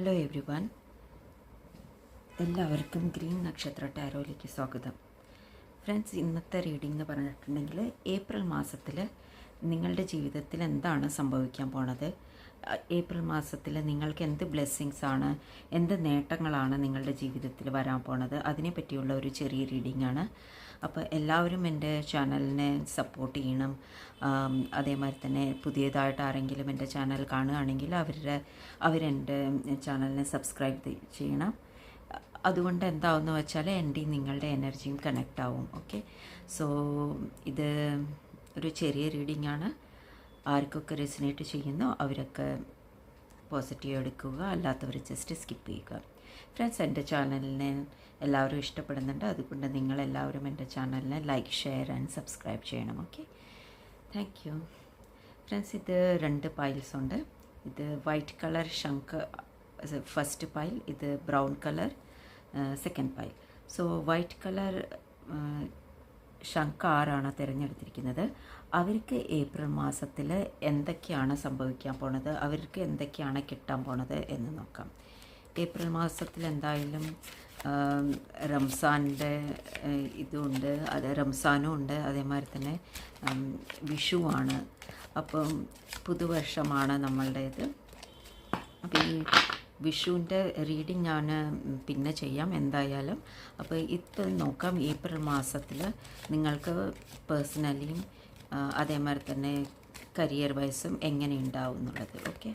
Hello everyone എല്ലാവർക്കും green നക്ഷത്ര ടാരോയിലേക്ക് സ്വാഗതം. ഫ്രണ്ട്സ് ഇന്നത്തെ റീഡിംഗ് എന്ന് പറഞ്ഞിട്ടുണ്ടെങ്കിൽ ഏപ്രിൽ മാസത്തിൽ നിങ്ങളുടെ ജീവിതത്തിൽ എന്താണ് സംഭവിക്കാൻ പോണത്? ഏപ്രിൽ മാസത്തിൽ നിങ്ങൾക്ക് എന്ത് ബ്ലെസ്സിങ്സ് ആണ്? എന്ത് നേട്ടങ്ങളാണ് നിങ്ങളുടെ ജീവിതത്തിൽ വരാൻ പോണത്? അതിനെ പറ്റിയുള്ള ഒരു ചെറിയ റീഡിംഗ് ആണ്. അപ്പോൾ എല്ലാവരും എന്റെ ചാനലിനെ സപ്പോർട്ട് ചെയ്യണം. അതേമാതിരി തന്നെ പുതിയതായിട്ട് ആരെങ്കിലും എന്റെ ചാനൽ കാണുകയാണെങ്കിൽ അവരുടെ അവരെന്റെ ചാനലിനെ സബ്സ്ക്രൈബ് ചെയ്യണം. അതുകൊണ്ട് എന്താവെന്ന് വെച്ചാൽ എന്റെ നിങ്ങളുടെ എനർജിയും കണക്റ്റ് ആവും. ഓക്കെ സോ ഇത് ഒരു ചെറിയ റീഡിംഗ് ആണ്. ആർക്കൊക്കെ റെസിനേറ്റ് ചെയ്യുന്നു അവരൊക്കെ പോസിറ്റീവ് എടുക്കുക അല്ലാത്തവർ ജസ്റ്റ് സ്കിപ്പ് ചെയ്യുക. ഫ്രണ്ട്സ് എന്റെ ചാനലിനെ എല്ലാവരും ഇഷ്ടപ്പെടുന്നുണ്ട്. അതുകൊണ്ട് നിങ്ങളെല്ലാവരും എന്റെ ചാനലിനെ ലൈക്ക് ഷെയർ ആൻഡ് സബ്സ്ക്രൈബ് ചെയ്യണം ഓക്കെ താങ്ക് യു ഫ്രണ്ട്സ് ഇത് രണ്ട് പൈൽസ് ഉണ്ട്. ഇത് വൈറ്റ് കളർ ശംഖ് ഫസ്റ്റ് പൈൽ ഇത് brown colour second pile so white colour ശംഖ് ആറാണ് തിരഞ്ഞെടുത്തിരിക്കുന്നത്. അവർക്ക് ഏപ്രിൽ മാസത്തിൽ എന്തൊക്കെയാണ് സംഭവിക്കാൻ പോണത്? അവർക്ക് എന്തൊക്കെയാണ് കിട്ടാൻ പോണത് എന്ന് നോക്കാം. ഏപ്രിൽ മാസത്തിൽ എന്തായാലും റംസാന്റെ ഇതുണ്ട് അത് റംസാനും ഉണ്ട് അതേമാതിരി തന്നെ വിഷുവാണ്. അപ്പം പുതുവർഷമാണ് നമ്മളുടേത്. അപ്പോൾ ഈ വിഷുവിന്റെ റീഡിങ് ഞാൻ പിന്നെ ചെയ്യാം എന്തായാലും. അപ്പോൾ ഇപ്പം നോക്കാം ഏപ്രിൽ മാസത്തിൽ നിങ്ങൾക്ക് പേഴ്സണലിയും അതേമാതിരി തന്നെ കരിയർ വൈസും എങ്ങനെ ഉണ്ടാവും എന്നുള്ളത് ഓക്കെ?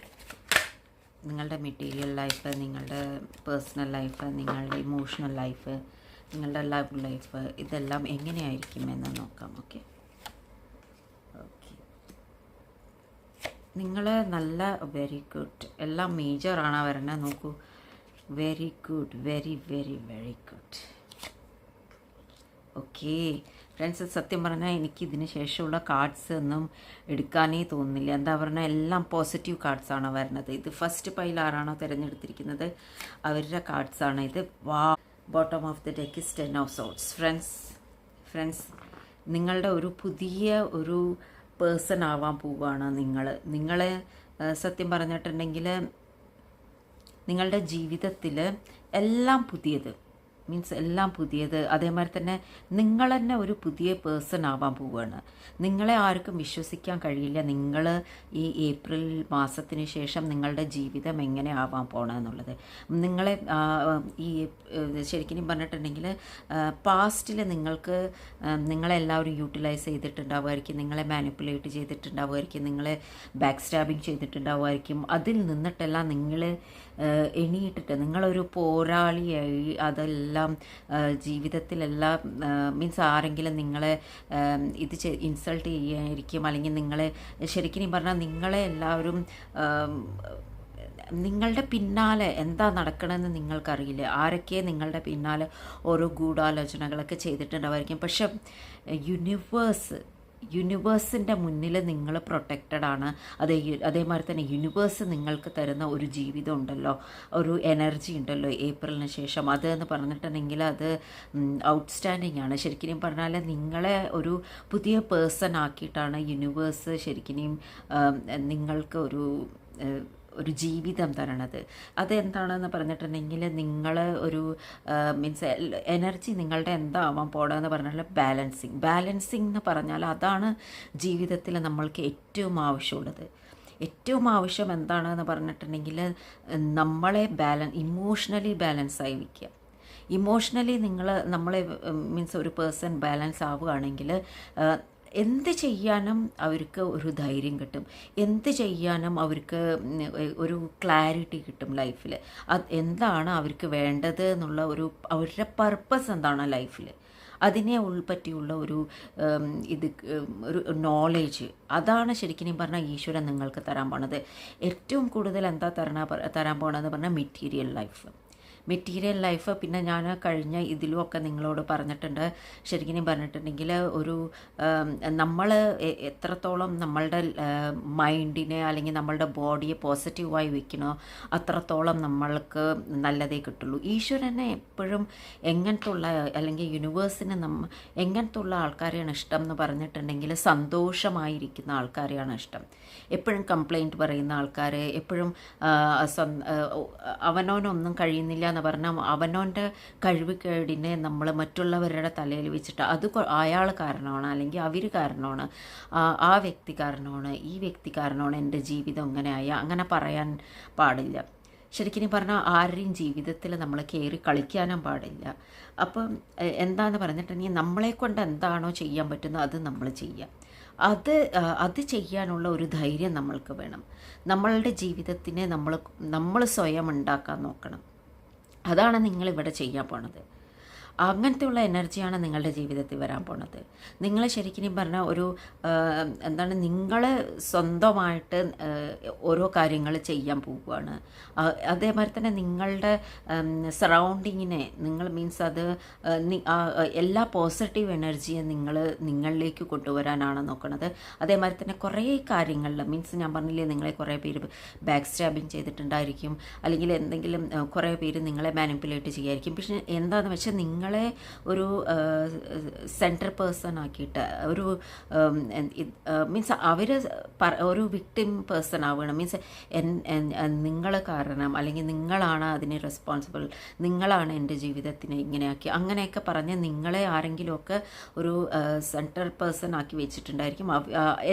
നിങ്ങളുടെ മെറ്റീരിയൽ ലൈഫ് നിങ്ങളുടെ പേഴ്സണൽ ലൈഫ് നിങ്ങളുടെ ഇമോഷണൽ ലൈഫ് നിങ്ങളുടെ ലവ് ലൈഫ് ഇതെല്ലാം എങ്ങനെയായിരിക്കും എന്ന് നോക്കാം ഓക്കെ ഓക്കെ നിങ്ങൾ നല്ല വെരി ഗുഡ് എല്ലാം മേജറാണ് വരണേ നോക്കൂ. Very good very very very good okay friends സത്യം പറഞ്ഞാൽ എനിക്ക് ഇതിന് ശേഷമുള്ള കാർഡ്സ് ഒന്നും എടുക്കാനേ തോന്നുന്നില്ല. എന്താ പറഞ്ഞാൽ എല്ലാം പോസിറ്റീവ് കാർഡ്സാണ് വരുന്നത്. ഇത് ഫസ്റ്റ് പൈൽ ആരാണോ തിരഞ്ഞെടുത്തിരിക്കുന്നത് അവരുടെ കാർഡ്സാണ് ഇത്. വാ bottom of the deck is ten of swords friends friends നിങ്ങളുടെ ഒരു പുതിയ ഒരു പേഴ്സൺ ആവാൻ പോവുകയാണ് നിങ്ങൾ നിങ്ങളെ സത്യം പറഞ്ഞിട്ടുണ്ടെങ്കിൽ നിങ്ങളുടെ ജീവിതത്തിൽ എല്ലാം പുതിയത്. മീൻസ് എല്ലാം പുതിയത്. അതേമാതിരി തന്നെ നിങ്ങൾ തന്നെ ഒരു പുതിയ പേഴ്സൺ ആവാൻ പോവുകയാണ്. നിങ്ങളെ ആർക്കും വിശ്വസിക്കാൻ കഴിയില്ല. നിങ്ങൾ ഈ ഏപ്രിൽ മാസത്തിന് ശേഷം നിങ്ങളുടെ ജീവിതം എങ്ങനെ ആവാൻ പോകണമെന്നുള്ളത് നിങ്ങളെ ഈ ശരിക്കും പറഞ്ഞിട്ടുണ്ടെങ്കിൽ പാസ്റ്റിൽ നിങ്ങൾക്ക് നിങ്ങളെല്ലാവരും യൂട്ടിലൈസ് ചെയ്തിട്ടുണ്ടാവുമായിരിക്കും. നിങ്ങളെ മാനിപ്പുലേറ്റ് ചെയ്തിട്ടുണ്ടാവുമായിരിക്കും. നിങ്ങളെ ബാക്ക് സ്റ്റാബിങ് ചെയ്തിട്ടുണ്ടാവുമായിരിക്കും. അതിൽ നിന്നിട്ടെല്ലാം നിങ്ങൾ എണീറ്റിട്ട് നിങ്ങളൊരു പോരാളിയായി അതെല്ലാം ജീവിതത്തിലെല്ലാം മീൻസ് ആരെങ്കിലും നിങ്ങളെ ഇത് ഇൻസൾട്ട് ചെയ്യായിരിക്കും അല്ലെങ്കിൽ നിങ്ങളെ ശരിക്കും പറഞ്ഞാൽ നിങ്ങളെ എല്ലാവരും നിങ്ങളുടെ പിന്നാലെ എന്താ നടക്കണമെന്ന് നിങ്ങൾക്കറിയില്ല. ആരൊക്കെ നിങ്ങളുടെ പിന്നാലെ ഓരോ ഗൂഢാലോചനകളൊക്കെ ചെയ്തിട്ടുണ്ടാവായിരിക്കും. പക്ഷെ യൂണിവേഴ്സ് യൂണിവേഴ്സിന്റെ മുന്നിൽ നിങ്ങൾ പ്രൊട്ടക്റ്റഡ് ആണ്. അതേ അതേമാതിരി തന്നെ യൂണിവേഴ്സ് നിങ്ങൾക്ക് തരുന്ന ഒരു ജീവിതം ഉണ്ടല്ലോ ഒരു എനർജി ഉണ്ടല്ലോ ഏപ്രിലിന് ശേഷം. അത് എന്ന് പറഞ്ഞിട്ടുണ്ടെങ്കിൽ അത് ഔട്ട്സ്റ്റാൻഡിങ് ആണ്. ശരിക്കും പറഞ്ഞാൽ നിങ്ങളെ ഒരു പുതിയ പേഴ്സൺ ആക്കിയിട്ടാണ് യൂണിവേഴ്സ് ശരിക്കും നിങ്ങൾക്ക് ഒരു ഒരു ജീവിതം തരണത്. അതെന്താണെന്ന് പറഞ്ഞിട്ടുണ്ടെങ്കിൽ നിങ്ങൾ ഒരു മീൻസ് എനർജി നിങ്ങളുടെ എന്താവാൻ പോകണമെന്ന് പറഞ്ഞാൽ ബാലൻസിങ് ബാലൻസിങ് എന്ന് പറഞ്ഞാൽ അതാണ് ജീവിതത്തിൽ നമ്മൾക്ക് ഏറ്റവും ആവശ്യമുള്ളത്. ഏറ്റവും ആവശ്യം എന്താണെന്ന് പറഞ്ഞിട്ടുണ്ടെങ്കിൽ നമ്മളെ ബാലൻ ഇമോഷണലി ബാലൻസ് ആയി വയ്ക്കുക ഇമോഷണലി നിങ്ങൾ നമ്മളെ മീൻസ് ഒരു പേഴ്സൺ ബാലൻസ് ആവുകയാണെങ്കിൽ എന്ത് ചെയ്യാനും അവർക്ക് ഒരു ധൈര്യം കിട്ടും. എന്ത് ചെയ്യാനും അവർക്ക് ഒരു ക്ലാരിറ്റി കിട്ടും ലൈഫിൽ അത് എന്താണ് അവർക്ക് വേണ്ടത് എന്നുള്ള ഒരു അവരുടെ പർപ്പസ് എന്താണ് ലൈഫിൽ അതിനെ ഉൾപ്പറ്റിയുള്ള ഒരു ഇത് ഒരു നോളേജ് അതാണ് ശരിക്കും പറഞ്ഞാൽ ഈശ്വരൻ നിങ്ങൾക്ക് തരാൻ പോണത്. ഏറ്റവും കൂടുതൽ എന്താ തരണ തരാൻ പോണതെന്ന് പറഞ്ഞാൽ മെറ്റീരിയൽ ലൈഫ് മെറ്റീരിയൽ ലൈഫ് പിന്നെ ഞാൻ കഴിഞ്ഞ ഇതിലും ഒക്കെ നിങ്ങളോട് പറഞ്ഞിട്ടുണ്ട്. ശരിക്കും പറഞ്ഞിട്ടുണ്ടെങ്കിൽ ഒരു നമ്മൾ എത്രത്തോളം നമ്മളുടെ മൈൻഡിനെ അല്ലെങ്കിൽ നമ്മളുടെ ബോഡിയെ പോസിറ്റീവായി വയ്ക്കണോ അത്രത്തോളം നമ്മൾക്ക് നല്ലതേ കിട്ടുള്ളൂ. ഈശ്വരനെ എപ്പോഴും എങ്ങനത്തുള്ള അല്ലെങ്കിൽ യൂണിവേഴ്സിന് നമ്മ എങ്ങനത്തുള്ള ആൾക്കാരെയാണ് ഇഷ്ടം എന്ന് പറഞ്ഞിട്ടുണ്ടെങ്കിൽ സന്തോഷമായിരിക്കുന്ന ആൾക്കാരെയാണ് ഇഷ്ടം. എപ്പോഴും കംപ്ലൈന്റ് പറയുന്ന ആൾക്കാർ എപ്പോഴും അവനോനൊന്നും കഴിയുന്നില്ല എന്ന് പറഞ്ഞാൽ കഴിവ് കഴിവുകേടിനെ നമ്മൾ മറ്റുള്ളവരുടെ തലയിൽ വെച്ചിട്ട് അത് അയാൾ കാരണമാണ് അല്ലെങ്കിൽ അവർ കാരണമാണ്. ആ, വ്യക്തി കാരണമാണ് ഈ വ്യക്തി കാരണമാണ് എന്റെ ജീവിതം ഇങ്ങനെ ആയ. അങ്ങനെ പറയാൻ പാടില്ല. ശരിക്കും പറഞ്ഞാൽ ആരുടെയും ജീവിതത്തിൽ നമ്മൾ കയറി കളിക്കാനും പാടില്ല. അപ്പം എന്താണെന്ന് പറഞ്ഞിട്ടുണ്ടെങ്കിൽ നമ്മളെ കൊണ്ട് എന്താണോ ചെയ്യാൻ പറ്റുന്നത് അത് നമ്മൾ ചെയ്യുക അത് അത് ചെയ്യാനുള്ള ഒരു ധൈര്യം നമ്മൾക്ക് വേണം. നമ്മളുടെ ജീവിതത്തിനെ നമ്മൾ നമ്മൾ സ്വയം ഉണ്ടാക്കാൻ നോക്കണം. അതാണ് നിങ്ങളിവിടെ ചെയ്യാൻ പോണത്. അങ്ങനത്തെയുള്ള എനർജിയാണ് നിങ്ങളുടെ ജീവിതത്തിൽ വരാൻ പോണത്. നിങ്ങൾ ശരിക്കും പറഞ്ഞാൽ ഒരു എന്താണ് നിങ്ങൾ സ്വന്തമായിട്ട് ഓരോ കാര്യങ്ങൾ ചെയ്യാൻ പോവുകയാണ്. അതേമാതിരി തന്നെ നിങ്ങളുടെ സറൗണ്ടിങ്ങിനെ നിങ്ങൾ മീൻസ് അത് എല്ലാ പോസിറ്റീവ് എനർജിയെ നിങ്ങൾ നിങ്ങളിലേക്ക് കൊണ്ടുവരാനാണ് നോക്കുന്നത് അതേമാതിരി തന്നെ കുറേ കാര്യങ്ങളിൽ മീൻസ് ഞാൻ പറഞ്ഞില്ലേ നിങ്ങളെ കുറേ പേര് ബാക്ക് സ്റ്റാബിങ് ചെയ്തിട്ടുണ്ടായിരിക്കും. അല്ലെങ്കിൽ എന്തെങ്കിലും കുറേ പേര് നിങ്ങളെ മാനിപ്പുലേറ്റ് ചെയ്യായിരിക്കും. പക്ഷെ എന്താണെന്ന് വെച്ചാൽ നിങ്ങളെ ഒരു സെന്റർ പേഴ്സൺ ആക്കിയിട്ട് ഒരു മീൻസ് അവർ ഒരു വിക്ടിം പേഴ്സൺ ആവുകയാണ്. മീൻസ് നിങ്ങൾ കാരണം അല്ലെങ്കിൽ നിങ്ങളാണ് അതിന് റെസ്പോൺസിബിൾ നിങ്ങളാണ് എന്റെ ജീവിതത്തിനെ ഇങ്ങനെയാക്കി. അങ്ങനെയൊക്കെ പറഞ്ഞ് നിങ്ങളെ ആരെങ്കിലുമൊക്കെ ഒരു സെന്റർ പേഴ്സൺ ആക്കി വെച്ചിട്ടുണ്ടായിരിക്കും.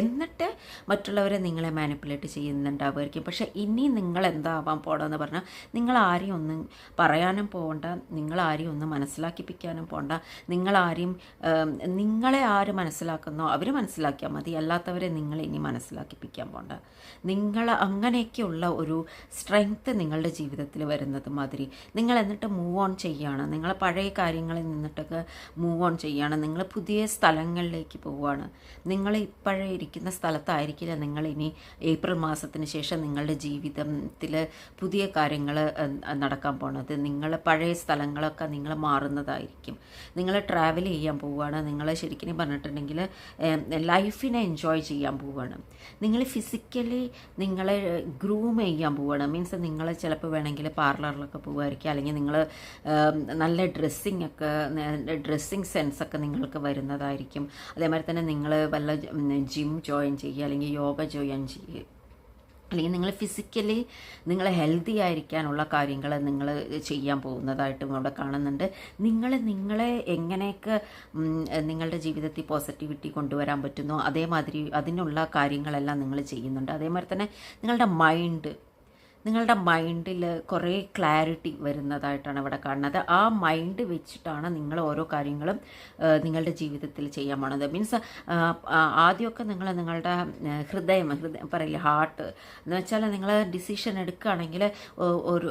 എന്നിട്ട് മറ്റുള്ളവരെ നിങ്ങളെ മാനിപ്പുലേറ്റ് ചെയ്യുന്നുണ്ടാവുമായിരിക്കും. പക്ഷേ ഇനി നിങ്ങൾ എന്താവാൻ പോകണമെന്ന് പറഞ്ഞാൽ നിങ്ങൾ ആരെയും ഒന്നും പറയാനും പോകണ്ട നിങ്ങൾ ആരെയും ഒന്നും മനസ്സിലാക്കിപ്പിക്കാനും പോണ്ട. നിങ്ങളാരെയും നിങ്ങളെ ആര് മനസ്സിലാക്കുന്നോ അവർ മനസ്സിലാക്കിയാൽ മതി. അല്ലാത്തവരെ നിങ്ങൾ ഇനി മനസ്സിലാക്കിപ്പിക്കാൻ പോണ്ട. നിങ്ങൾ അങ്ങനെയൊക്കെയുള്ള ഒരു സ്ട്രെങ്ത്ത് നിങ്ങളുടെ ജീവിതത്തിൽ വരുന്നത് മാതിരി. നിങ്ങൾ എന്നിട്ട് മൂവ് ഓൺ ചെയ്യുകയാണ് നിങ്ങൾ പഴയ കാര്യങ്ങളിൽ നിന്നിട്ടൊക്കെ മൂവ് ഓൺ ചെയ്യുകയാണ് നിങ്ങൾ പുതിയ സ്ഥലങ്ങളിലേക്ക് പോവുകയാണ്. നിങ്ങൾ ഇപ്പോഴേ ഇരിക്കുന്ന സ്ഥലത്തായിരിക്കില്ല നിങ്ങൾ ഇനി ഏപ്രിൽ മാസത്തിന് ശേഷം നിങ്ങളുടെ ജീവിതത്തിൽ പുതിയ കാര്യങ്ങൾ നടക്കാൻ പോണത്. നിങ്ങൾ പഴയ സ്ഥലങ്ങളൊക്കെ നിങ്ങൾ മാറുന്നതായിരിക്കും നിങ്ങൾ ട്രാവൽ ചെയ്യാൻ പോവുകയാണ്. നിങ്ങൾ ശരിക്കും പറഞ്ഞിട്ടുണ്ടെങ്കിൽ ലൈഫിനെ എൻജോയ് ചെയ്യാൻ പോവുകയാണ്. നിങ്ങൾ ഫിസിക്കലി നിങ്ങളെ ഗ്രൂം ചെയ്യാൻ പോവുകയാണ്. മീൻസ് നിങ്ങൾ ചിലപ്പോൾ വേണമെങ്കിൽ പാർലറിലൊക്കെ പോകുമായിരിക്കും അല്ലെങ്കിൽ നിങ്ങൾ നല്ല ഡ്രസ്സിങ് ഒക്കെ ഡ്രസ്സിങ് സെൻസ് ഒക്കെ നിങ്ങൾക്ക് വരുന്നതായിരിക്കും. അതേമാതിരി തന്നെ നിങ്ങൾ വല്ല ജിം ജോയിൻ ചെയ്യുക അല്ലെങ്കിൽ യോഗ ജോയിൻ ചെയ്യുക. അല്ലെങ്കിൽ നിങ്ങൾ ഫിസിക്കലി നിങ്ങൾ ഹെൽത്തി ആയിരിക്കാനുള്ള കാര്യങ്ങൾ നിങ്ങൾ ചെയ്യാൻ പോകുന്നതായിട്ടും അവിടെ കാണുന്നുണ്ട്. നിങ്ങൾ നിങ്ങളെ എങ്ങനെയൊക്കെ നിങ്ങളുടെ ജീവിതത്തിൽ പോസിറ്റിവിറ്റി കൊണ്ടുവരാൻ പറ്റുന്നു അതേമാതിരി അതിനുള്ള കാര്യങ്ങളെല്ലാം നിങ്ങൾ ചെയ്യുന്നുണ്ട്. അതേമാതിരി തന്നെ നിങ്ങളുടെ മൈൻഡ് നിങ്ങളുടെ മൈൻഡിൽ കുറേ ക്ലാരിറ്റി വരുന്നതായിട്ടാണ് ഇവിടെ കാണുന്നത്. ആ മൈൻഡ് വെച്ചിട്ടാണ് നിങ്ങൾ ഓരോ കാര്യങ്ങളും നിങ്ങളുടെ ജീവിതത്തിൽ ചെയ്യാൻ പോണത്. മീൻസ് ആദ്യമൊക്കെ നിങ്ങൾ നിങ്ങളുടെ ഹൃദയം ഹൃദയം പറയില്ലേ ഹാർട്ട് എന്ന് വെച്ചാൽ നിങ്ങൾ ഡിസിഷൻ എടുക്കുകയാണെങ്കിൽ ഒരു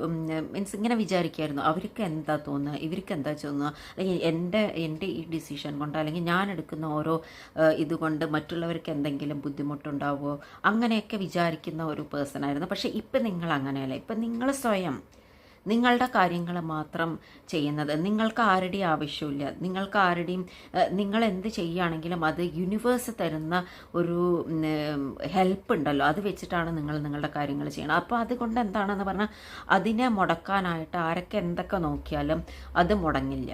മീൻസ് ഇങ്ങനെ വിചാരിക്കുമായിരുന്നു അവർക്ക് എന്താ തോന്നുക? ഇവർക്ക് എന്താ തോന്നുക? അല്ലെങ്കിൽ എന്റെ എന്റെ ഈ ഡിസിഷൻ കൊണ്ട് അല്ലെങ്കിൽ ഞാൻ എടുക്കുന്ന ഓരോ ഇതുകൊണ്ട് മറ്റുള്ളവർക്ക് എന്തെങ്കിലും ബുദ്ധിമുട്ടുണ്ടാവുമോ? അങ്ങനെയൊക്കെ വിചാരിക്കുന്ന ഒരു പേഴ്സൺ ആയിരുന്നു. പക്ഷേ ഇപ്പം നിങ്ങൾ അങ്ങനെയല്ല. ഇപ്പം നിങ്ങൾ സ്വയം നിങ്ങളുടെ കാര്യങ്ങൾ മാത്രം ചെയ്യുന്നത് നിങ്ങൾക്ക് ആരുടെയും ആവശ്യമില്ല. നിങ്ങൾക്ക് ആരുടെയും നിങ്ങൾ എന്ത് ചെയ്യുകയാണെങ്കിലും അത് യൂണിവേഴ്സ് തരുന്ന ഒരു ഹെൽപ്പ് ഉണ്ടല്ലോ. അത് വെച്ചിട്ടാണ് നിങ്ങൾ നിങ്ങളുടെ കാര്യങ്ങൾ ചെയ്യണം അപ്പോൾ അതുകൊണ്ട് എന്താണെന്ന് പറഞ്ഞാൽ അതിനെ മുടക്കാനായിട്ട് ആരൊക്കെ എന്തൊക്കെ നോക്കിയാലും അത് മുടങ്ങില്ല.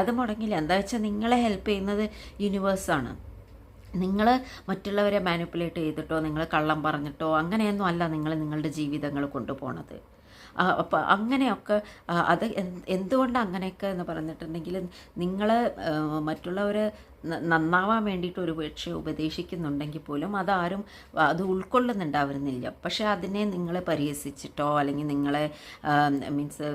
അത് മുടങ്ങില്ല. എന്താ വെച്ചാൽ നിങ്ങളെ ഹെൽപ്പ് ചെയ്യുന്നത് യൂണിവേഴ്സാണ് നിങ്ങൾ മറ്റുള്ളവരെ മാനിപ്പുലേറ്റ് ചെയ്തിട്ടോ നിങ്ങൾ കള്ളം പറഞ്ഞിട്ടോ അങ്ങനെയൊന്നും അല്ല നിങ്ങൾ നിങ്ങളുടെ ജീവിതങ്ങൾ കൊണ്ടുപോണത്. അപ്പോൾ അങ്ങനെയൊക്കെ അത് എന്ത് എന്തുകൊണ്ട് അങ്ങനെയൊക്കെ എന്ന് പറഞ്ഞിട്ടുണ്ടെങ്കിൽ നിങ്ങൾ മറ്റുള്ളവർ നന്നാവാൻ വേണ്ടിയിട്ട് ഒരു പക്ഷേ ഉപദേശിക്കുന്നുണ്ടെങ്കിൽ പോലും അതാരും അത് ഉൾക്കൊള്ളുന്നുണ്ടാവുന്നില്ല. പക്ഷേ അതിനെ നിങ്ങളെ പരിഹസിച്ചിട്ടോ അല്ലെങ്കിൽ നിങ്ങളെ മീൻസ്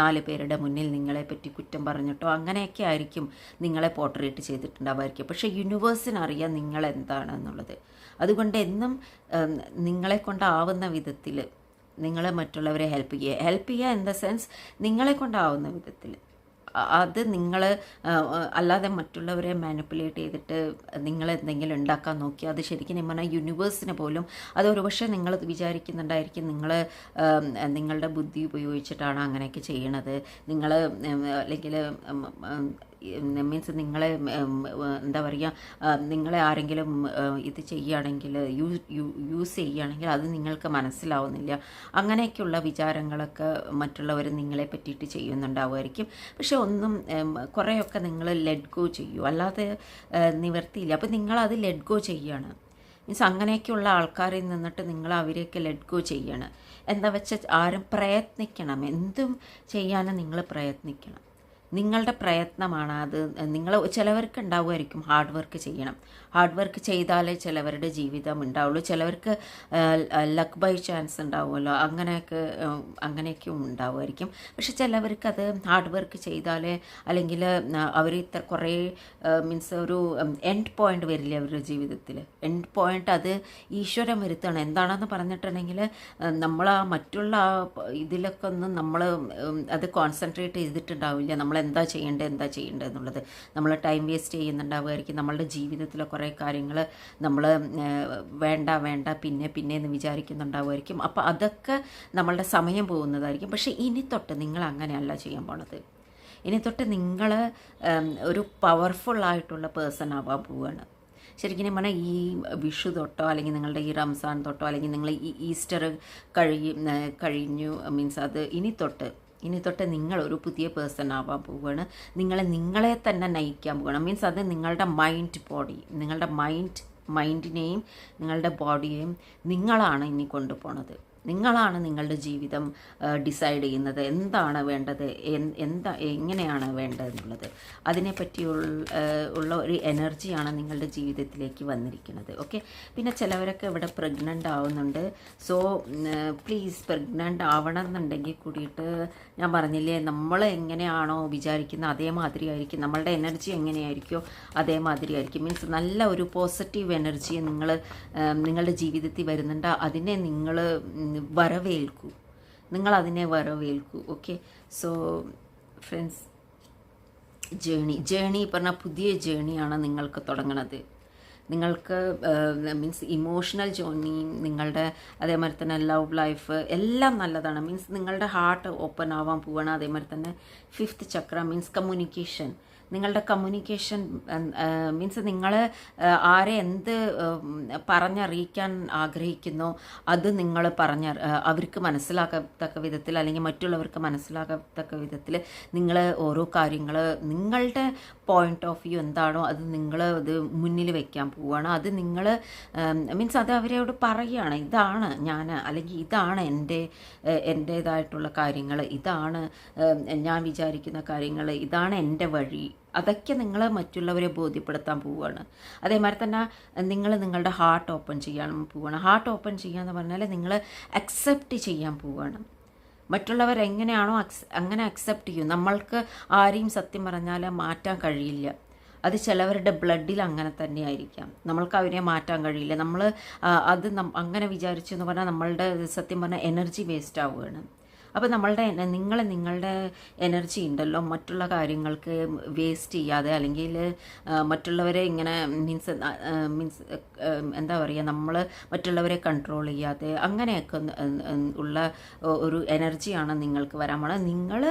നാല് പേരുടെ മുന്നിൽ നിങ്ങളെ പറ്റി കുറ്റം പറഞ്ഞിട്ടോ അങ്ങനെയൊക്കെ ആയിരിക്കും നിങ്ങളെ പോർട്രേറ്റ് ചെയ്തിട്ടുണ്ടാവുമായിരിക്കും. പക്ഷേ യൂണിവേഴ്സിനറിയാം നിങ്ങൾ എന്താണെന്നുള്ളത് അതുകൊണ്ട് എന്നും നിങ്ങളെ കൊണ്ടാവുന്ന വിധത്തിൽ നിങ്ങൾ മറ്റുള്ളവരെ ഹെൽപ്പ് ചെയ്യുക. ഹെൽപ്പ് ചെയ്യുക ഇൻ ദ സെൻസ് നിങ്ങളെ കൊണ്ടാവുന്ന വിധത്തിൽ. അത് നിങ്ങൾ അല്ലാതെ മറ്റുള്ളവരെ മാനിപ്പുലേറ്റ് ചെയ്തിട്ട് നിങ്ങൾ എന്തെങ്കിലും ഉണ്ടാക്കാൻ നോക്കി അത് ശരിക്കും ഞാൻ പറഞ്ഞാൽ യൂണിവേഴ്സിനെ പോലും അത് ഒരുപക്ഷെ നിങ്ങൾ വിചാരിക്കുന്നുണ്ടായിരിക്കും. നിങ്ങൾ നിങ്ങളുടെ ബുദ്ധി ഉപയോഗിച്ചിട്ടാണ് അങ്ങനെയൊക്കെ ചെയ്യണത്. നിങ്ങൾ അല്ലെങ്കിൽ മീൻസ് നിങ്ങളെ എന്താ പറയുക നിങ്ങളെ ആരെങ്കിലും ഇത് ചെയ്യുകയാണെങ്കിൽ യൂസ് ചെയ്യുകയാണെങ്കിൽ അത് നിങ്ങൾക്ക് മനസ്സിലാവുന്നില്ല. അങ്ങനെയൊക്കെയുള്ള വിചാരങ്ങളൊക്കെ മറ്റുള്ളവർ നിങ്ങളെ പറ്റിയിട്ട് ചെയ്യുന്നുണ്ടാവുമായിരിക്കും. പക്ഷെ ഒന്നും കുറേയൊക്കെ നിങ്ങൾ ലെഡ് ഗോ ചെയ്യൂ. അല്ലാതെ നിവർത്തിയില്ല. അപ്പോൾ നിങ്ങളത് ലെഡ് ഗോ ചെയ്യാണ്. മീൻസ് അങ്ങനെയൊക്കെയുള്ള ആൾക്കാരിൽ നിന്നിട്ട് നിങ്ങൾ അവരെയൊക്കെ ലെഡ് ഗോ ചെയ്യണം. എന്താ വെച്ചാൽ ആരും പ്രയത്നിക്കണം. എന്തും ചെയ്യാനും നിങ്ങൾ പ്രയത്നിക്കണം. നിങ്ങളുടെ പ്രയത്നമാണ് അത്. നിങ്ങൾ ചിലവർക്ക് ഉണ്ടാവുമായിരിക്കും. ഹാർഡ് വർക്ക് ചെയ്യണം. ഹാർഡ് വർക്ക് ചെയ്താലേ ചിലവരുടെ ജീവിതം ഉണ്ടാവുള്ളൂ. ചിലവർക്ക് ലക്ക് ബൈ ചാൻസ് ഉണ്ടാവുമല്ലോ. അങ്ങനെയൊക്കെ അങ്ങനെയൊക്കെ ഉണ്ടാവുമായിരിക്കും. പക്ഷെ ചിലവർക്ക് അത് ഹാർഡ് വർക്ക് ചെയ്താലേ അല്ലെങ്കിൽ അവർ ഇത്ര കുറേ മീൻസ് ഒരു എൻഡ് പോയിന്റ് വരില്ല അവരുടെ ജീവിതത്തിൽ എൻഡ് പോയിന്റ് അത് ഈശ്വരം വരുത്തണം. എന്താണെന്ന് പറഞ്ഞിട്ടുണ്ടെങ്കിൽ നമ്മൾ ആ മറ്റുള്ള ആ ഇതിലൊക്കെ ഒന്നും നമ്മൾ അത് കോൺസെൻട്രേറ്റ് ചെയ്തിട്ടുണ്ടാവില്ല. നമ്മൾ എന്താ ചെയ്യേണ്ടത് എന്താ ചെയ്യേണ്ടത് എന്നുള്ളത്. നമ്മൾ ടൈം വേസ്റ്റ് ചെയ്യുന്നുണ്ടാവുമായിരിക്കും. നമ്മളുടെ ജീവിതത്തിലെ കുറേ കാര്യങ്ങൾ നമ്മൾ വേണ്ട വേണ്ട പിന്നെ പിന്നെ എന്ന് വിചാരിക്കുന്നുണ്ടാവുമായിരിക്കും. അപ്പോൾ അതൊക്കെ നമ്മളുടെ സമയം പോകുന്നതായിരിക്കും. പക്ഷേ ഇനി തൊട്ട് നിങ്ങൾ അങ്ങനെയല്ല ചെയ്യാൻ പോണത്. ഇനി തൊട്ട് നിങ്ങൾ ഒരു പവർഫുൾ ആയിട്ടുള്ള പേഴ്സൺ ആവാൻ പോവുകയാണ് ശരിക്കും പറഞ്ഞാൽ ഈ വിഷു തൊട്ടോ അല്ലെങ്കിൽ നിങ്ങളുടെ ഈ റംസാൻ തൊട്ടോ അല്ലെങ്കിൽ നിങ്ങൾ ഈ ഈസ്റ്റർ കഴിയും കഴിഞ്ഞു മീൻസ് അത് ഇനി തൊട്ട് ഇനി തൊട്ട് നിങ്ങൾ ഒരു പുതിയ പേഴ്സൺ ആവാൻ പോവുകയാണ് നിങ്ങളെ നിങ്ങളെ തന്നെ നയിക്കാൻ പോവുകയാണ് മീൻസ് അത് നിങ്ങളുടെ മൈൻഡ് ബോഡി നിങ്ങളുടെ മൈൻഡ് മൈൻഡിനെയും നിങ്ങളുടെ ബോഡിയെയും നിങ്ങളാണ് ഇനി കൊണ്ടുപോണത്. നിങ്ങളാണ് നിങ്ങളുടെ ജീവിതം ഡിസൈഡ് ചെയ്യുന്നത്. എന്താണ് വേണ്ടത്? എന്താ എങ്ങനെയാണ് വേണ്ടതെന്നുള്ളത് അതിനെപ്പറ്റിയുള്ള ഉള്ള ഒരു എനർജിയാണ് നിങ്ങളുടെ ജീവിതത്തിലേക്ക് വന്നിരിക്കുന്നത്. ഓക്കെ പിന്നെ ചിലവരൊക്കെ ഇവിടെ പ്രഗ്നന്റ് ആവുന്നുണ്ട്. സോ പ്ലീസ് പ്രഗ്നന്റ് ആവണം എന്നുണ്ടെങ്കിൽ കൂടിയിട്ട് ഞാൻ പറഞ്ഞില്ലേ നമ്മൾ എങ്ങനെയാണോ വിചാരിക്കുന്നത് അതേമാതിരി ആയിരിക്കും. നമ്മളുടെ എനർജി എങ്ങനെയായിരിക്കോ അതേമാതിരി ആയിരിക്കും. മീൻസ് നല്ല ഒരു പോസിറ്റീവ് എനർജി നിങ്ങൾ നിങ്ങളുടെ ജീവിതത്തിൽ വരുന്നുണ്ട്. അതിനെ നിങ്ങൾ വരവേൽക്കൂ. നിങ്ങൾ അതിനെ വരവേൽക്കൂ okay so friends journey journey പറഞ്ഞാൽ പുതിയ ജേണിയാണ് നിങ്ങൾക്ക് തുടങ്ങണത്. നിങ്ങൾക്ക് മീൻസ് ഇമോഷണൽ ജേണി നിങ്ങളുടെ അതേമാതിരി തന്നെ ലവ് ലൈഫ് എല്ലാം നല്ലതാണ്. മീൻസ് നിങ്ങളുടെ ഹാർട്ട് ഓപ്പൺ ആവാൻ പോവുകയാണ് അതേമാതിരി തന്നെ ഫിഫ്ത്ത് ചക്ര മീൻസ് കമ്മ്യൂണിക്കേഷൻ നിങ്ങളുടെ കമ്മ്യൂണിക്കേഷൻ മീൻസ് നിങ്ങൾ ആരെ എന്ത് പറഞ്ഞറിയിക്കാൻ ആഗ്രഹിക്കുന്നു അത് നിങ്ങൾ പറഞ്ഞ അവർക്ക് മനസ്സിലാക്കത്തക്ക വിധത്തിൽ അല്ലെങ്കിൽ മറ്റുള്ളവർക്ക് മനസ്സിലാകത്തക്ക വിധത്തിൽ നിങ്ങൾ ഓരോ കാര്യങ്ങൾ നിങ്ങളുടെ പോയിന്റ് ഓഫ് വ്യൂ എന്താണോ അത് നിങ്ങൾ അത് മുന്നിൽ വെക്കാൻ പോവുകയാണ് അത് നിങ്ങൾ മീൻസ് അത് അവരോട് പറയുകയാണ്. ഇതാണ് ഞാൻ അല്ലെങ്കിൽ ഇതാണ് എന്റെ എന്റേതായിട്ടുള്ള കാര്യങ്ങൾ ഇതാണ് ഞാൻ വിചാരിക്കുന്ന കാര്യങ്ങൾ ഇതാണ് എന്റെ വഴി. അതൊക്കെ നിങ്ങൾ മറ്റുള്ളവരെ ബോധ്യപ്പെടുത്താൻ പോവുകയാണ് അതേമാതിരി തന്നെ നിങ്ങൾ നിങ്ങളുടെ ഹാർട്ട് ഓപ്പൺ ചെയ്യാൻ പോവുകയാണ് ഹാർട്ട് ഓപ്പൺ ചെയ്യുക എന്ന് പറഞ്ഞാൽ നിങ്ങൾ അക്സെപ്റ്റ് ചെയ്യാൻ പോവുകയാണ് മറ്റുള്ളവർ എങ്ങനെയാണോ അക്സ് അങ്ങനെ അക്സെപ്റ്റ് ചെയ്യും. നമ്മൾക്ക് ആരെയും സത്യം പറഞ്ഞാൽ മാറ്റാൻ കഴിയില്ല. അത് ചിലവരുടെ ബ്ലഡിൽ അങ്ങനെ തന്നെ ആയിരിക്കാം നമ്മൾക്ക് അവരെ മാറ്റാൻ കഴിയില്ല. നമ്മൾ അത് അങ്ങനെ വിചാരിച്ചു എന്ന് പറഞ്ഞാൽ നമ്മളുടെ സത്യം പറഞ്ഞാൽ എനർജി വേസ്റ്റ് ആവുകയാണ്. അപ്പോൾ നമ്മളുടെ നിങ്ങൾ നിങ്ങളുടെ എനർജി ഉണ്ടല്ലോ. മറ്റുള്ള കാര്യങ്ങൾക്ക് വേസ്റ്റ് ചെയ്യാതെ അല്ലെങ്കിൽ മറ്റുള്ളവരെ ഇങ്ങനെ മീൻസ് മീൻസ് എന്താ പറയുക നമ്മൾ മറ്റുള്ളവരെ കൺട്രോൾ ചെയ്യാതെ അങ്ങനെയൊക്കെ ഉള്ള ഒരു എനർജിയാണ് നിങ്ങൾക്ക് വരാൻ പോണത്. നിങ്ങൾ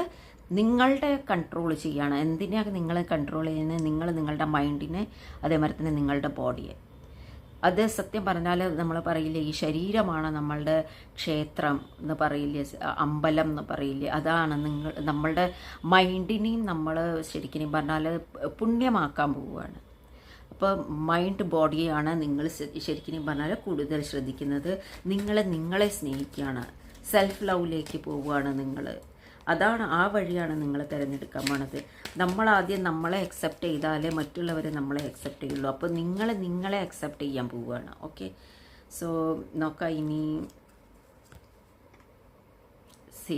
നിങ്ങളുടെ കൺട്രോൾ ചെയ്യാണ്. എന്തിനാണ് നിങ്ങൾ കൺട്രോൾ ചെയ്യുന്നത്? നിങ്ങൾ നിങ്ങളുടെ മൈൻഡിനെ അതേമാതിരി തന്നെ നിങ്ങളുടെ ബോഡിയെ അത് സത്യം പറഞ്ഞാൽ നമ്മൾ പറയില്ലേ ഈ ശരീരമാണ് നമ്മളുടെ ക്ഷേത്രം എന്ന് പറയില്ലേ അമ്പലം എന്ന് പറയില്ലേ അതാണ് നിങ്ങൾ നമ്മളുടെ മൈൻഡിനെയും നമ്മൾ ശരിക്കും പറഞ്ഞാൽ പുണ്യമാക്കാൻ പോവുകയാണ്. അപ്പോൾ മൈൻഡ് ബോഡിയാണ് നിങ്ങൾ ശരിക്കും പറഞ്ഞാൽ കൂടുതൽ ശ്രദ്ധിക്കുന്നത്. നിങ്ങളെ നിങ്ങളെ സ്നേഹിക്കുകയാണ്. സെൽഫ് ലവിലേക്ക് പോവുകയാണ് നിങ്ങൾ അതാണ് ആ വഴിയാണ് നിങ്ങൾ തിരഞ്ഞെടുക്കാൻ പോണത്. നമ്മളാദ്യം നമ്മളെ അക്സെപ്റ്റ് ചെയ്താലേ മറ്റുള്ളവരെ നമ്മളെ അക്സെപ്റ്റ് ചെയ്യുള്ളൂ. അപ്പോൾ നിങ്ങൾ നിങ്ങളെ അക്സെപ്റ്റ് ചെയ്യാൻ പോവുകയാണ് ഓക്കെ സോ നോക്കാം ഇനി. സി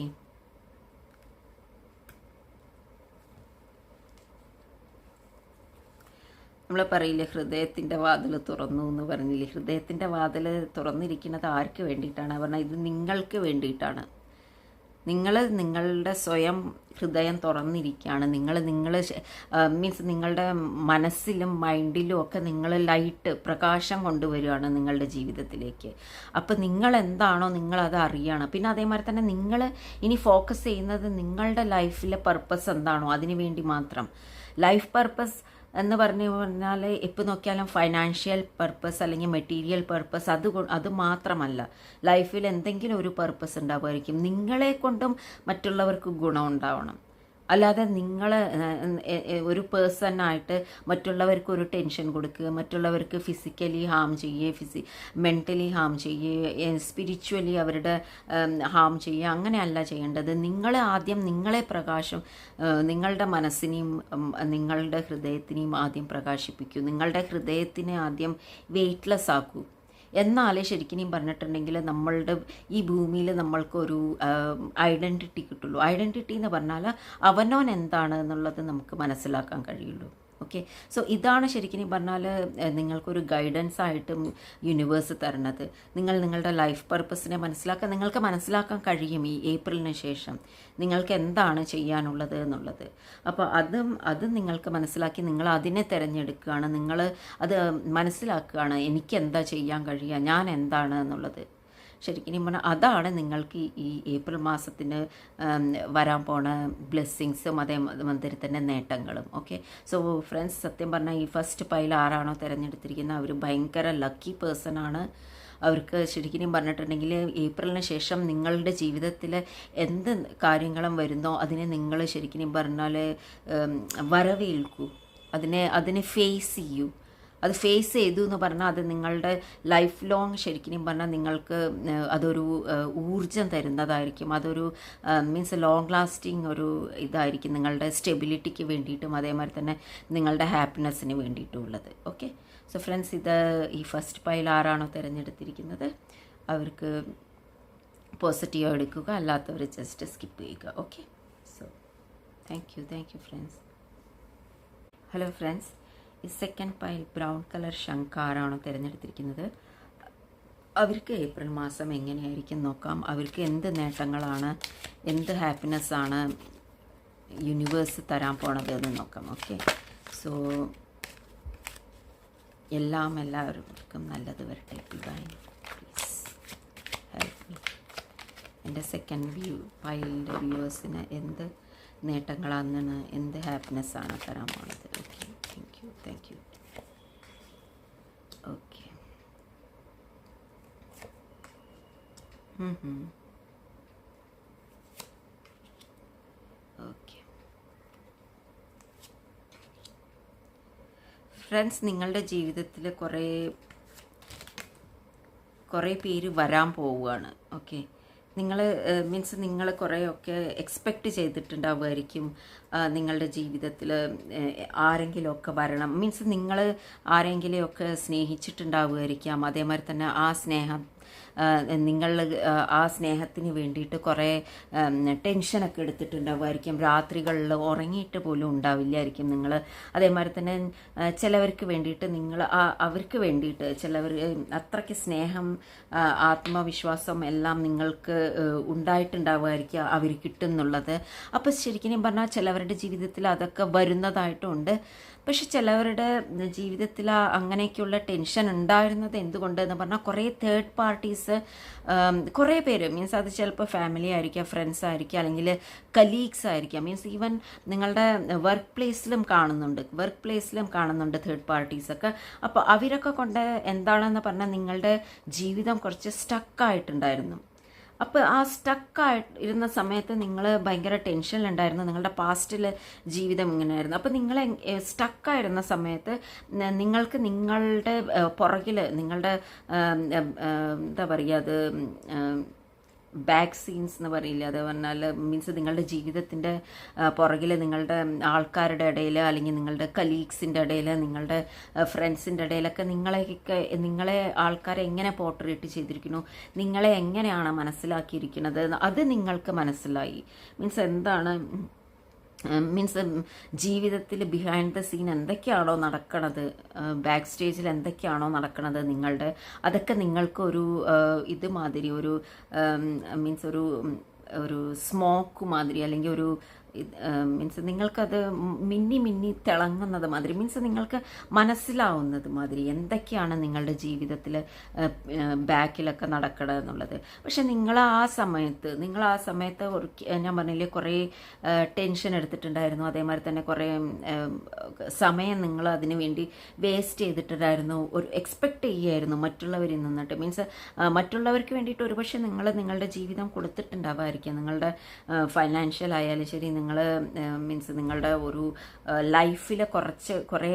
നമ്മൾ പറയില്ലേ ഹൃദയത്തിന്റെ വാതിൽ തുറന്നു എന്ന് പറഞ്ഞില്ലേ? ഹൃദയത്തിന്റെ വാതിൽ തുറന്നിരിക്കുന്നത് ആർക്ക് വേണ്ടിയിട്ടാണ്? പറഞ്ഞാൽ ഇത് നിങ്ങൾക്ക് വേണ്ടിയിട്ടാണ്. നിങ്ങൾ നിങ്ങളുടെ സ്വയം ഹൃദയം തുറന്നിരിക്കുകയാണ്. നിങ്ങൾ നിങ്ങൾ മീൻസ് നിങ്ങളുടെ മനസ്സിലും മൈൻഡിലും ഒക്കെ നിങ്ങൾ ലൈറ്റ് പ്രകാശം കൊണ്ടുവരികയാണ് നിങ്ങളുടെ ജീവിതത്തിലേക്ക്. അപ്പോൾ നിങ്ങൾ എന്താണോ നിങ്ങളത് അറിയണം പിന്നെ അതേമാതിരി തന്നെ നിങ്ങൾ ഇനി ഫോക്കസ് ചെയ്യുന്നത് നിങ്ങളുടെ ലൈഫിലെ പർപ്പസ് എന്താണോ അതിനു വേണ്ടി മാത്രം. ലൈഫ് പർപ്പസ് എന്ന് പറഞ്ഞു പറഞ്ഞാൽ എപ്പോൾ നോക്കിയാലും ഫൈനാൻഷ്യൽ പർപ്പസ് അല്ലെങ്കിൽ മെറ്റീരിയൽ പർപ്പസ് അത് അത് മാത്രമല്ല. ലൈഫിൽ എന്തെങ്കിലും ഒരു പർപ്പസ് ഉണ്ടാവുമായിരിക്കും. നിങ്ങളെ കൊണ്ടും മറ്റുള്ളവർക്ക് ഗുണം ഉണ്ടാവണം. അല്ലാതെ നിങ്ങൾ ഒരു പേഴ്സണായിട്ട് മറ്റുള്ളവർക്ക് ഒരു ടെൻഷൻ കൊടുക്കുക മറ്റുള്ളവർക്ക് ഫിസിക്കലി ഹാം ചെയ്യുക ഫിസി മെന്റലി ഹാം ചെയ്യുക സ്പിരിച്വലി അവരുടെ ഹാം ചെയ്യുക അങ്ങനെയല്ല ചെയ്യേണ്ടത്. നിങ്ങൾ ആദ്യം നിങ്ങളെ പ്രകാശം നിങ്ങളുടെ മനസ്സിനെയും നിങ്ങളുടെ ഹൃദയത്തിനെയും ആദ്യം പ്രകാശിപ്പിക്കൂ. നിങ്ങളുടെ ഹൃദയത്തിനെ ആദ്യം വെയ്റ്റ്ലെസ് ആക്കൂ. എന്നാലേ ശരിക്കും പറഞ്ഞിട്ടുണ്ടെങ്കിൽ നമ്മളുടെ ഈ ഭൂമിയിൽ നമ്മൾക്കൊരു ഐഡന്റിറ്റി കിട്ടുള്ളൂ. ഐഡന്റിറ്റി എന്ന് പറഞ്ഞാൽ അവനോൻ എന്താണ് എന്നുള്ളത് നമുക്ക് മനസ്സിലാക്കാൻ കഴിയുള്ളൂ. ഓക്കെ സോ ഇതാണ് ശരിക്കും പറഞ്ഞാൽ നിങ്ങൾക്കൊരു ഗൈഡൻസ് ആയിട്ടും യൂണിവേഴ്സ് തരണത് നിങ്ങൾ നിങ്ങളുടെ ലൈഫ് പർപ്പസിനെ മനസ്സിലാക്കാൻ നിങ്ങൾക്ക് മനസ്സിലാക്കാൻ കഴിയും ഈ ഏപ്രിലിന് ശേഷം. നിങ്ങൾക്ക് എന്താണ് ചെയ്യാനുള്ളത് എന്നുള്ളത്. അപ്പോൾ അതും അതും നിങ്ങൾക്ക് മനസ്സിലാക്കി നിങ്ങൾ അതിനെ തിരഞ്ഞെടുക്കുകയാണ്. നിങ്ങൾ അത് മനസ്സിലാക്കുകയാണ് എനിക്ക് എന്താ ചെയ്യാൻ കഴിയുക ഞാൻ എന്താണ് എന്നുള്ളത്. ശരിക്കും പറഞ്ഞാൽ അതാണ് നിങ്ങൾക്ക് ഈ- ഏപ്രിൽ മാസത്തിന് വരാൻ പോണ ബ്ലെസ്സിങ്സും അതേ മാതിരി തന്നെ നേട്ടങ്ങളും. ഓക്കെ? സോ ഫ്രണ്ട്സ് സത്യം പറഞ്ഞാൽ ഈ ഫസ്റ്റ് പൈൽ ആരാണോ തിരഞ്ഞെടുത്തിരിക്കുന്നത് അവർ ഭയങ്കര ലക്കി പേഴ്സൺ ആണ് അവർക്ക് ശരിക്കും പറഞ്ഞിട്ടുണ്ടെങ്കിൽ ഏപ്രിലിന് ശേഷം നിങ്ങളുടെ ജീവിതത്തിൽ എന്ത് കാര്യങ്ങളും വരുന്നോ അതിനെ നിങ്ങൾ ശരിക്കും പറഞ്ഞാൽ വരവേൽക്കൂ. അതിനെ അതിനെ ഫേസ് ചെയ്യൂ. അത് ഫേസ് ചെയ്തു എന്ന് പറഞ്ഞാൽ അത് നിങ്ങളുടെ ലൈഫ് ലോങ് ശരിക്കും പറഞ്ഞാൽ നിങ്ങൾക്ക് അതൊരു ഊർജം തരുന്നതായിരിക്കും. അതൊരു മീൻസ് ലോങ് ലാസ്റ്റിംഗ് ഒരു ഇതായിരിക്കും നിങ്ങളുടെ സ്റ്റെബിലിറ്റിക്ക് വേണ്ടിയിട്ടും അതേമാതിരി തന്നെ നിങ്ങളുടെ ഹാപ്പിനെസ്സിന് വേണ്ടിയിട്ടും ഉള്ളത്. ഓക്കെ സോ ഫ്രണ്ട്സ് ഇത് ഈ ഫസ്റ്റ് പൈൽ ആരാണോ തിരഞ്ഞെടുത്തിരിക്കുന്നത് അവർക്ക് പോസിറ്റീവ് എടുക്കുക അല്ലാത്തവർ ജസ്റ്റ് സ്കിപ്പ് ചെയ്യുക. Okay so thank you thank you friends hello friends ഈ സെക്കൻഡ് പൈൽ ബ്രൗൺ കളർ ശങ്കാറാണ് തിരഞ്ഞെടുത്തിരിക്കുന്നത് അവർക്ക് ഏപ്രിൽ മാസം എങ്ങനെയായിരിക്കും നോക്കാം. അവർക്ക് എന്ത് നേട്ടങ്ങളാണ് എന്ത് ഹാപ്പിനെസ്സാണ് യൂണിവേഴ്സ് തരാൻ പോണത് എന്ന് നോക്കാം. ഓക്കെ സോ എല്ലാം എല്ലാവർക്കും നല്ലത് വരട്ടെ. ഡിവൈൻ പ്ലീസ് ഹെൽപ്പ് മീ എന്റെ സെക്കൻഡ് വ്യൂ ഫയലിന്റെ വ്യൂവേഴ്സിന് എന്ത് നേട്ടങ്ങളാണെന്ന് എന്ത് ഹാപ്പിനെസ്സാണ് തരാൻ പോണത് okay thank you thank you okay friends നിങ്ങളുടെ ജീവിതത്തിൽ കുറേ കുറേ പേര് വരാൻ പോവുകയാണ്. ഓക്കെ നിങ്ങൾ മീൻസ് നിങ്ങൾ കുറേയൊക്കെ എക്സ്പെക്റ്റ് ചെയ്തിട്ടുണ്ടാവുമായിരിക്കും നിങ്ങളുടെ ജീവിതത്തിൽ ആരെങ്കിലുമൊക്കെ വരണം. മീൻസ് നിങ്ങൾ ആരെങ്കിലുമൊക്കെ സ്നേഹിച്ചിട്ടുണ്ടാവുമായിരിക്കാം. അതേമാതിരി തന്നെ ആ സ്നേഹം നിങ്ങൾ ആ സ്നേഹത്തിന് വേണ്ടിയിട്ട് കുറേ ടെൻഷനൊക്കെ എടുത്തിട്ടുണ്ടാവുമായിരിക്കും. രാത്രികളിൽ ഉറങ്ങിയിട്ട് പോലും ഉണ്ടാവില്ലായിരിക്കും നിങ്ങൾ അതേമാതിരി തന്നെ ചിലവർക്ക് വേണ്ടിയിട്ട് നിങ്ങൾ അവർക്ക് വേണ്ടിയിട്ട് ചിലവർ അത്രയ്ക്ക് സ്നേഹം ആത്മവിശ്വാസം എല്ലാം നിങ്ങൾക്ക് ഉണ്ടായിട്ടുണ്ടാവുമായിരിക്കും അവർ കിട്ടുന്നുള്ളത്. അപ്പോൾ ശരിക്കും പറഞ്ഞാൽ ചിലവരുടെ ജീവിതത്തിൽ അതൊക്കെ വരുന്നതായിട്ടുണ്ട്. പക്ഷെ ചിലവരുടെ ജീവിതത്തിൽ അങ്ങനെയൊക്കെയുള്ള ടെൻഷൻ ഉണ്ടായിരുന്നത് എന്തുകൊണ്ട് എന്ന് പറഞ്ഞാൽ കുറേ തേർഡ് പാർട്ടീസ് കുറേ പേര്. മീൻസ് അത് ചിലപ്പോൾ ഫാമിലി ആയിരിക്കാം ഫ്രണ്ട്സ് ആയിരിക്കാം അല്ലെങ്കിൽ കലീഗ്സ് ആയിരിക്കാം. മീൻസ് ഈവൻ നിങ്ങളുടെ വർക്ക് പ്ലേസിലും കാണുന്നുണ്ട്. വർക്ക് പ്ലേസിലും കാണുന്നുണ്ട് തേർഡ് പാർട്ടീസൊക്കെ അപ്പോൾ അവരൊക്കെ കൊണ്ട് എന്താണെന്ന് പറഞ്ഞാൽ നിങ്ങളുടെ ജീവിതം കുറച്ച് സ്റ്റക്കായിട്ടുണ്ടായിരുന്നു അപ്പോൾ ആ സ്റ്റക്കായി ഇരുന്ന സമയത്ത് നിങ്ങൾ ഭയങ്കര ടെൻഷനിലുണ്ടായിരുന്നു നിങ്ങളുടെ പാസ്റ്റിൽ ജീവിതം ഇങ്ങനെയായിരുന്നു. അപ്പോൾ നിങ്ങൾ സ്റ്റക്കായിരുന്ന സമയത്ത് നിങ്ങൾക്ക് നിങ്ങളുടെ പുറകിൽ നിങ്ങളുടെ എന്താ പറയുക അത് ബാക്ക് സീൻസ് എന്ന് പറയില്ല? അത് പറഞ്ഞാൽ മീൻസ് നിങ്ങളുടെ ജീവിതത്തിന്റെ പുറകിൽ നിങ്ങളുടെ ആൾക്കാരുടെ ഇടയിൽ അല്ലെങ്കിൽ നിങ്ങളുടെ കലീഗ്സിന്റെ ഇടയിൽ നിങ്ങളുടെ ഫ്രണ്ട്സിന്റെ ഇടയിലൊക്കെ നിങ്ങളെയൊക്കെ നിങ്ങളെ ആൾക്കാരെ എങ്ങനെ പോർട്രേറ്റ് ചെയ്തിരിക്കുന്നു? നിങ്ങളെ എങ്ങനെയാണ് മനസ്സിലാക്കിയിരിക്കുന്നത്? അത് നിങ്ങൾക്ക് മനസ്സിലായി. മീൻസ് എന്താണ് മീൻസ് ജീവിതത്തിൽ ബിഹൈൻഡ് ദ സീൻ എന്തൊക്കെയാണോ നടക്കണത് ബാക്ക് സ്റ്റേജിൽ എന്തൊക്കെയാണോ നടക്കണത് നിങ്ങളുടെ അതൊക്കെ നിങ്ങൾക്കൊരു ഇത് മാതിരി ഒരു മീൻസ് ഒരു ഒരു സ്മോക്ക് മാതിരി അല്ലെങ്കിൽ ഒരു മീൻസ് നിങ്ങൾക്കത് മിന്നി മിന്നി തിളങ്ങുന്നത് മാതിരി മീൻസ് നിങ്ങൾക്ക് മനസ്സിലാവുന്നത് മാതിരി എന്തൊക്കെയാണ് നിങ്ങളുടെ ജീവിതത്തിൽ ബാക്കിലൊക്കെ നടക്കണത് എന്നുള്ളത്. പക്ഷെ നിങ്ങൾ ആ സമയത്ത് നിങ്ങൾ ആ സമയത്ത് ഞാൻ പറഞ്ഞില്ലേ കുറേ ടെൻഷൻ എടുത്തിട്ടുണ്ടായിരുന്നു. അതേമാതിരി തന്നെ കുറേ സമയം നിങ്ങൾ അതിനു വേണ്ടി വേസ്റ്റ് ചെയ്തിട്ടുണ്ടായിരുന്നു. ഒരു എക്സ്പെക്റ്റ് ചെയ്യുമായിരുന്നു മറ്റുള്ളവരിൽ നിന്നിട്ട്. മീൻസ് മറ്റുള്ളവർക്ക് വേണ്ടിയിട്ട് ഒരുപക്ഷെ നിങ്ങൾ നിങ്ങളുടെ ജീവിതം കൊടുത്തിട്ടുണ്ടാവായിരിക്കാം. നിങ്ങളുടെ ഫൈനാൻഷ്യൽ ആയാലും ശരി നിങ്ങൾ മീൻസ് നിങ്ങളുടെ ഒരു ലൈഫിലെ കുറച്ച് കുറേ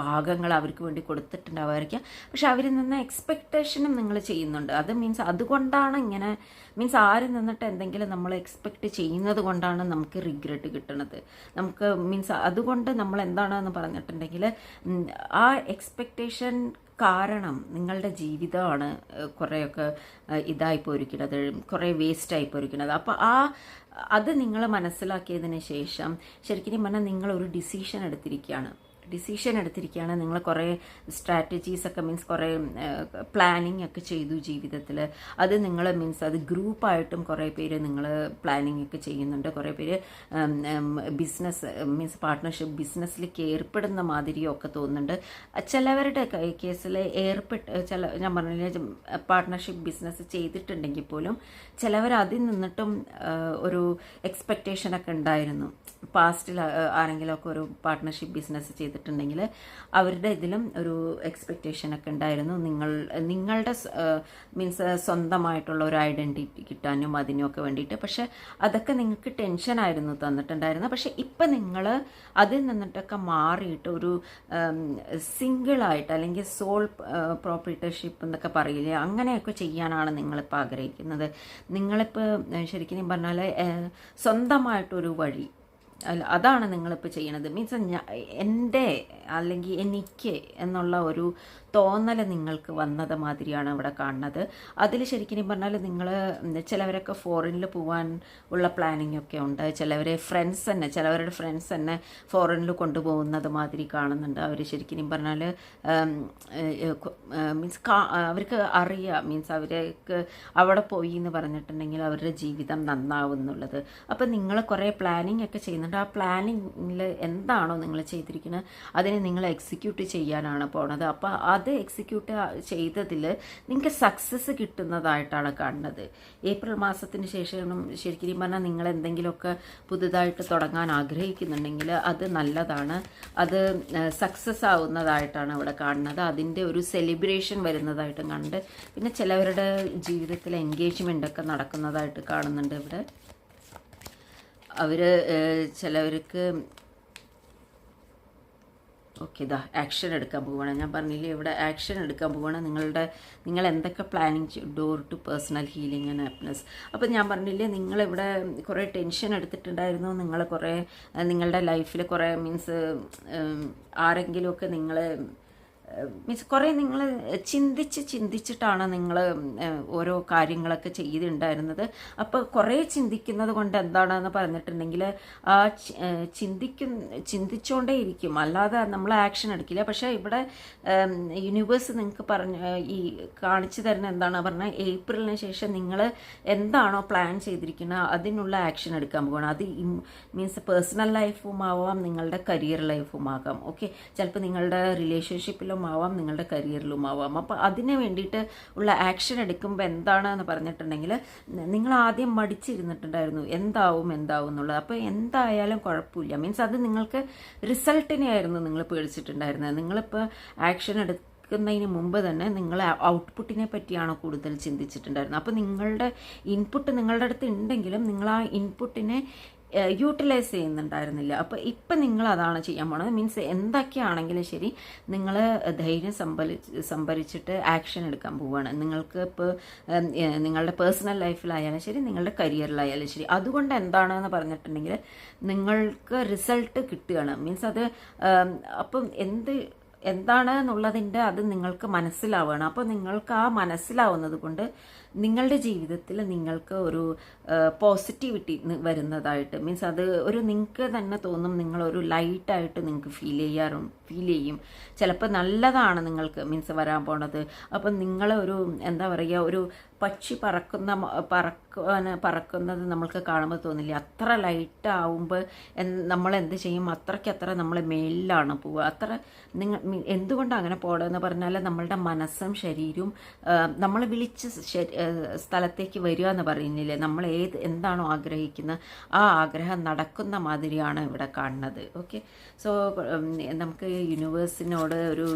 ഭാഗങ്ങൾ അവർക്ക് വേണ്ടി കൊടുത്തിട്ടുണ്ടാവുമായിരിക്കാം. പക്ഷെ അവരിൽ നിന്ന് എക്സ്പെക്റ്റേഷനും നിങ്ങൾ ചെയ്യുന്നുണ്ട്. അത് മീൻസ് അതുകൊണ്ടാണ് ഇങ്ങനെ മീൻസ് ആരും നിന്നിട്ട് എന്തെങ്കിലും നമ്മൾ എക്സ്പെക്റ്റ് ചെയ്യുന്നത് കൊണ്ടാണ് നമുക്ക് റിഗ്രറ്റ് കിട്ടുന്നത് നമുക്ക് മീൻസ് അതുകൊണ്ട് നമ്മൾ എന്താണെന്ന് പറഞ്ഞിട്ടുണ്ടെങ്കിൽ ആ എക്സ്പെക്റ്റേഷൻ കാരണം നിങ്ങളുടെ ജീവിതമാണ് കുറേയൊക്കെ ഇതായി പോയിരിക്കുന്നത് കുറേ വേസ്റ്റായി പോയിരിക്കുന്നത്. അപ്പോൾ ആ അത് നിങ്ങൾ മനസ്സിലാക്കിയതിന് ശേഷം ശരിക്കും പറഞ്ഞാൽ നിങ്ങളൊരു ഡിസിഷൻ എടുത്തിരിക്കുകയാണ്. ഡിസിഷൻ എടുത്തിരിക്കുകയാണ്. നിങ്ങൾ കുറേ സ്ട്രാറ്റജീസ് ഒക്കെ മീൻസ് കുറേ പ്ലാനിങ് ഒക്കെ ചെയ്തു ജീവിതത്തിൽ അത് നിങ്ങൾ മീൻസ് അത് ഗ്രൂപ്പായിട്ടും കുറേ പേര് നിങ്ങൾ പ്ലാനിങ് ഒക്കെ ചെയ്യുന്നുണ്ട്. കുറേ പേര് ബിസിനസ് മീൻസ് പാർട്ട്ണർഷിപ്പ് ബിസിനസ്സിലേക്ക് ഏർപ്പെടുന്ന മാതിരിയൊക്കെ തോന്നുന്നുണ്ട്. ചിലവരുടെ കേസിൽ ഏർപ്പെട്ട് ചില ഞാൻ പറഞ്ഞില്ലേ പാർട്ട്ണർഷിപ്പ് ബിസിനസ് ചെയ്തിട്ടുണ്ടെങ്കിൽ പോലും ചിലവർ അതിൽ നിന്നിട്ടും ഒരു എക്സ്പെക്റ്റേഷനൊക്കെ ഉണ്ടായിരുന്നു. പാസ്റ്റിൽ ആരെങ്കിലുമൊക്കെ ഒരു പാർട്ട്ണർഷിപ്പ് ബിസിനസ് ചെയ്തിട്ടുണ്ടെങ്കിൽ അവരുടെ ഇതിലും ഒരു എക്സ്പെക്റ്റേഷൻ ഒക്കെ ഉണ്ടായിരുന്നു. നിങ്ങൾ നിങ്ങളുടെ മീൻസ് സ്വന്തമായിട്ടുള്ള ഒരു ഐഡന്റിറ്റി കിട്ടാനും അതിനൊക്കെ വേണ്ടിയിട്ട്. പക്ഷെ അതൊക്കെ നിങ്ങൾക്ക് ടെൻഷനായിരുന്നു തന്നിട്ടുണ്ടായിരുന്നത്. പക്ഷെ ഇപ്പം നിങ്ങൾ അതിൽ നിന്നിട്ടൊക്കെ മാറിയിട്ട് ഒരു സിംഗിളായിട്ട് അല്ലെങ്കിൽ സോൾ പ്രോപ്പർട്ടർഷിപ്പ് എന്നൊക്കെ പറയില്ലേ അങ്ങനെയൊക്കെ ചെയ്യാനാണ് നിങ്ങളിപ്പോൾ ആഗ്രഹിക്കുന്നത്. നിങ്ങളിപ്പോൾ ശരിക്കും പറഞ്ഞാൽ സ്വന്തമായിട്ടൊരു വഴി അല്ല അതാണ് നിങ്ങളിപ്പോൾ ചെയ്യണത്. മീൻസ് എന്റെ അല്ലെങ്കിൽ എനിക്ക് എന്നുള്ള ഒരു തോന്നൽ നിങ്ങൾക്ക് വന്നത് മാതിരിയാണ് ഇവിടെ കാണുന്നത്. അതിൽ ശരിക്കും പറഞ്ഞാൽ നിങ്ങൾ ചിലവരൊക്കെ ഫോറിനിൽ പോകാൻ ഉള്ള പ്ലാനിങ് ഒക്കെ ഉണ്ട്. ചിലവരെ ഫ്രണ്ട്സ് തന്നെ ചിലവരുടെ ഫ്രണ്ട്സ് തന്നെ ഫോറിനിൽ കൊണ്ടുപോകുന്നത് മാതിരി കാണുന്നുണ്ട്. അവർ ശരിക്കും പറഞ്ഞാൽ മീൻസ് അവർക്ക് അറിയാം. മീൻസ് അവർക്ക് അവിടെ പോയി എന്ന് പറഞ്ഞിട്ടുണ്ടെങ്കിൽ അവരുടെ ജീവിതം നന്നാവും എന്നുള്ളത്. അപ്പം നിങ്ങൾ കുറേ പ്ലാനിങ് ഒക്കെ ചെയ്യുന്നുണ്ട്. ആ പ്ലാനിങ്ങിൽ എന്താണോ നിങ്ങൾ ചെയ്തിരിക്കുന്നത് അതിനെ നിങ്ങൾ എക്സിക്യൂട്ട് ചെയ്യാനാണ് പോണത്. അപ്പോൾ അത് എക്സിക്യൂട്ട് ചെയ്തതിൽ നിങ്ങൾക്ക് സക്സസ് കിട്ടുന്നതായിട്ടാണ് കാണുന്നത്. ഏപ്രിൽ മാസത്തിന് ശേഷം ശരിക്കും പറഞ്ഞാൽ നിങ്ങൾ എന്തെങ്കിലുമൊക്കെ പുതുതായിട്ട് തുടങ്ങാൻ ആഗ്രഹിക്കുന്നുണ്ടെങ്കിൽ അത് നല്ലതാണ്. അത് സക്സസ് ആവുന്നതായിട്ടാണ് ഇവിടെ കാണുന്നത്. അതിന്റെ ഒരു സെലിബ്രേഷൻ വരുന്നതായിട്ടും കണ്ട് പിന്നെ ചിലവരുടെ ജീവിതത്തിൽ എൻഗേജ്മെന്റ് ഒക്കെ നടക്കുന്നതായിട്ട് കാണുന്നുണ്ട് ഇവിടെ. അവർ ചിലവർക്ക് ഓക്കെ ഇതാ ആക്ഷൻ എടുക്കാൻ പോവുകയാണ് ഞാൻ പറഞ്ഞില്ലേ ഇവിടെ ആക്ഷൻ എടുക്കാൻ പോവുകയാണ് നിങ്ങളുടെ നിങ്ങൾ എന്തൊക്കെ planning door to personal healing and happiness അപ്പോൾ ഞാൻ പറഞ്ഞില്ലേ നിങ്ങളിവിടെ കുറേ ടെൻഷൻ എടുത്തിട്ടുണ്ടായിരുന്നു. നിങ്ങൾ കുറേ നിങ്ങളുടെ ലൈഫിൽ കുറേ മീൻസ് ആരെങ്കിലുമൊക്കെ നിങ്ങളെ മീൻസ് കുറേ നിങ്ങൾ ചിന്തിച്ച് ചിന്തിച്ചിട്ടാണ് നിങ്ങൾ ഓരോ കാര്യങ്ങളൊക്കെ ചെയ്തിട്ടുണ്ടായിരുന്നത് അപ്പോൾ കുറേ ചിന്തിക്കുന്നത് കൊണ്ട് എന്താണെന്ന് പറഞ്ഞിട്ടുണ്ടെങ്കിൽ ആ ചിന്തിക്കും ചിന്തിച്ചുകൊണ്ടേ ഇരിക്കും. അല്ലാതെ നമ്മൾ ആക്ഷൻ എടുക്കില്ല. പക്ഷേ ഇവിടെ യൂണിവേഴ്സ് നിങ്ങൾക്ക് പറഞ്ഞ ഈ കാണിച്ചു തരുന്ന എന്താണ് പറഞ്ഞാൽ ഏപ്രിലിന് ശേഷം നിങ്ങൾ എന്താണോ പ്ലാൻ ചെയ്തിരിക്കുന്നത് അതിനുള്ള ആക്ഷൻ എടുക്കാൻ പോകണം അത് മീൻസ് പേഴ്സണൽ ലൈഫും ആവാം നിങ്ങളുടെ കരിയർ ലൈഫും ആകാം ഓക്കെ? ചിലപ്പോൾ നിങ്ങളുടെ റിലേഷൻഷിപ്പിലും ആവാം നിങ്ങളുടെ കരിയറിലും ആവാം അപ്പോൾ അതിന് വേണ്ടിയിട്ട് ഉള്ള ആക്ഷൻ എടുക്കുമ്പോൾ എന്താണെന്ന് പറഞ്ഞിട്ടുണ്ടെങ്കിൽ നിങ്ങൾ ആദ്യം മടിച്ചിരുന്നിട്ടുണ്ടായിരുന്നു. എന്താവും എന്താവും എന്നുള്ളത്. അപ്പോൾ എന്തായാലും കുഴപ്പമില്ല. മീൻസ് അത് നിങ്ങൾക്ക് റിസൾട്ടിനെ ആയിരുന്നു നിങ്ങൾ പേടിച്ചിട്ടുണ്ടായിരുന്നത്. നിങ്ങളിപ്പോൾ ആക്ഷൻ എടുത്ത് ക്കുന്നതിന് മുമ്പ് തന്നെ നിങ്ങൾ ഔട്ട്പുട്ടിനെ പറ്റിയാണ് കൂടുതൽ ചിന്തിച്ചിട്ടുണ്ടായിരുന്നത്. അപ്പോൾ നിങ്ങളുടെ ഇൻപുട്ട് നിങ്ങളുടെ അടുത്ത് ഉണ്ടെങ്കിലും നിങ്ങൾ ആ ഇൻപുട്ടിനെ യൂട്ടിലൈസ് ചെയ്യുന്നുണ്ടായിരുന്നില്ല. അപ്പോൾ ഇപ്പം നിങ്ങൾ അതാണ് ചെയ്യാൻ പോണത്. മീൻസ് എന്തൊക്കെയാണെങ്കിലും ശരി നിങ്ങൾ ധൈര്യം സംഭരി സംഭരിച്ചിട്ട് ആക്ഷൻ എടുക്കാൻ പോവുകയാണ് നിങ്ങൾക്ക് ഇപ്പോൾ നിങ്ങളുടെ പേഴ്സണൽ ലൈഫിലായാലും ശരി നിങ്ങളുടെ കരിയറിലായാലും ശരി. അതുകൊണ്ട് എന്താണെന്ന് പറഞ്ഞിട്ടുണ്ടെങ്കിൽ നിങ്ങൾക്ക് റിസൾട്ട് കിട്ടുകയാണ്. മീൻസ് അത് അപ്പം എന്ത് എന്താണ് എന്നുള്ളതിന്റെ അത് നിങ്ങൾക്ക് മനസ്സിലാവുകയാണ് അപ്പോൾ നിങ്ങൾക്ക് ആ മനസ്സിലാവുന്നത് കൊണ്ട് നിങ്ങളുടെ ജീവിതത്തിൽ നിങ്ങൾക്ക് ഒരു പോസിറ്റിവിറ്റി വരുന്നതായിട്ട് മീൻസ് അത് ഒരു നിങ്ങൾക്ക് തന്നെ തോന്നും നിങ്ങളൊരു ലൈറ്റായിട്ട് നിങ്ങൾക്ക് ഫീൽ ചെയ്യാറും ഫീൽ ചെയ്യും. ചിലപ്പോൾ നല്ലതാണ് നിങ്ങൾക്ക് മീൻസ് വരാൻ പോണത്. അപ്പം നിങ്ങളെ ഒരു എന്താ പറയുക ഒരു പക്ഷി പറക്കുന്ന പറക്കുവാൻ പറക്കുന്നത് നമ്മൾക്ക് കാണുമ്പോൾ തോന്നില്ല. അത്ര ലൈറ്റ് ആവുമ്പോൾ നമ്മൾ എന്ത് ചെയ്യും? അത്രയ്ക്ക് അത്ര നമ്മൾ മേലിലാണ് പോവുക. അത്ര നിങ്ങൾ എന്തുകൊണ്ടാണ് അങ്ങനെ പോകണമെന്ന് പറഞ്ഞാൽ നമ്മളുടെ മനസ്സും ശരീരവും നമ്മൾ വിളിച്ച് സ്ഥലത്തേക്ക് വരിക എന്ന് പറയുന്നില്ലേ? നമ്മൾ ഏത് എന്താണോ ആഗ്രഹിക്കുന്നത് ആ ആഗ്രഹം നടക്കുന്ന മാതിരിയാണ് ഇവിടെ കാണുന്നത്. ഓക്കെ സോ നമുക്ക് യൂണിവേഴ്സിനോട് ഒരു